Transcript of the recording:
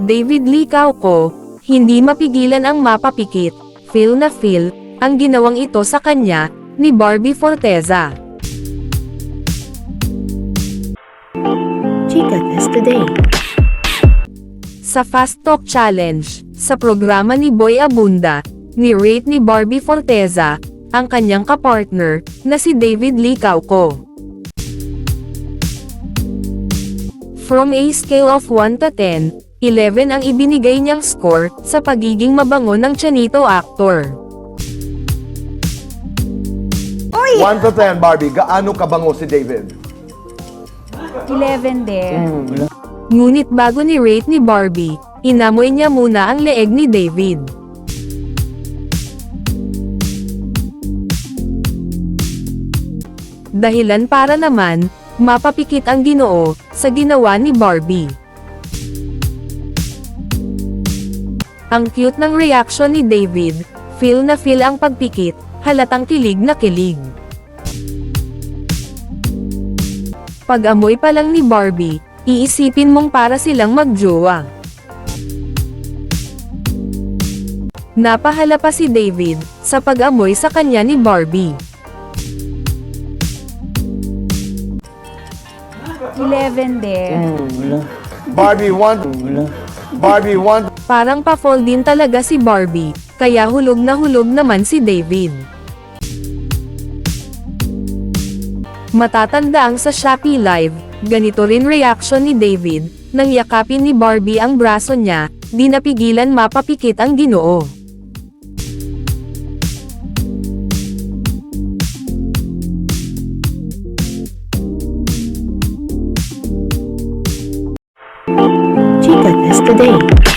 David Lee Cauco, hindi mapigilan ang mapapikit, feel na feel, ang ginawang ito sa kanya, ni Barbie Forteza. Chica Test Today. Sa Fast Talk Challenge, sa programa ni Boy Abunda, ni-rate ni Barbie Forteza, ang kanyang kapartner, na si David Lee Cauco. From a scale of 1 to 10, 11 ang ibinigay niyang score sa pagiging mabango ng Chanito actor. 1 to 10, Barbie, gaano kabango si David? 11 din. Ngunit bago ni rate ni Barbie, inamoy niya muna ang leeg ni David. Dahilan para naman, mapapikit ang ginoo, sa ginawa ni Barbie. Ang cute ng reaction ni David, feel na feel ang pagpikit, halatang kilig na kilig. Pag-amoy pa lang ni Barbie, iisipin mong para silang magjowa. Napahala pa si David, sa pag-amoy sa kanya ni Barbie. 11 din. Barbie 1. Barbie 1. Parang pa-fall din talaga si Barbie, kaya hulog na hulog naman si David. Matatanda ang sa Shopee Live, ganito rin reaction ni David, nang yakapin ni Barbie ang braso niya, di napigilan mapapikit ang ginoo. Chica Test Today.